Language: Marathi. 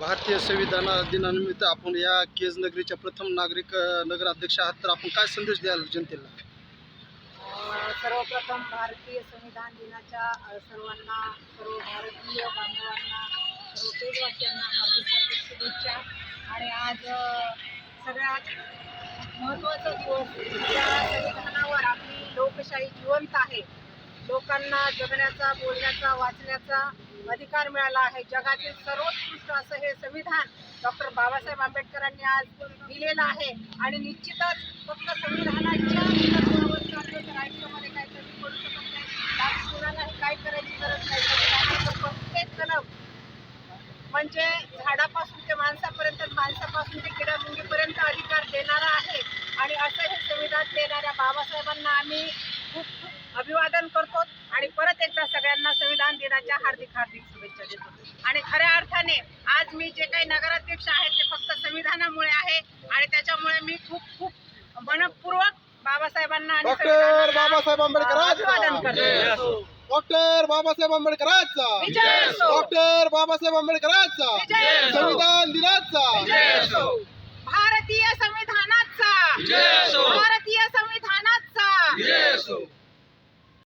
भारतीय संविधान दिनानिमित्त आपण या केज नगरीच्या प्रथम नागरिक नगराध्यक्ष आहात. तर आपण काय संदेश द्याल जनतेला? सर्वप्रथम भारतीय संविधान दिनाच्या सर्वांना सर्व भारतीय बांधवांना सर्व देशवासियांना हार्दिक हार्दिक शुभेच्छा. आणि आज सगळ्यात महत्त्वाचा दिवस या संविधानावर आपली लोकशाही जिवंत आहे. लोकांना जगण्याचा बोलण्याचा वाचण्याचा अधिकार मिळाला आहे. जगातील सर्वोत्कृष्ट असं हे संविधान डॉक्टर बाबासाहेब आंबेडकरांनी आज दिलेलं आहे. आणि निश्चितच फक्त संविधानाच्या आयुष्यामध्ये शकत नाही. कुणालाही काय करायची गरज नाही. संविधानाचं प्रत्येक कलम म्हणजे झाडापासून ते माणसापर्यंत माणसापासून ते किडामुंगीपर्यंत अधिकार देणारा आहे. आणि असं हे संविधान देणाऱ्या बाबासाहेबांना आम्ही खूप अभिवादन करतो. संविधान दिनाच्या हार्दिक हार्दिक शुभेच्छा देतो. आणि खऱ्या अर्थाने आज मी जे काही नगराध्यक्ष आहे ते फक्त संविधानामुळे आहे आणि त्याच्यामुळे मी खूप खूप मनपूर्वक बाबासाहेबांना आणि डॉक्टर बाबासाहेब आंबेडकर डॉक्टर बाबासाहेब आंबेडकरांचा असो. डॉक्टर बाबासाहेब आंबेडकरांचा विजय असो. संविधान दिनाचा भारतीय संविधानाचा भारतीय संविधानाचा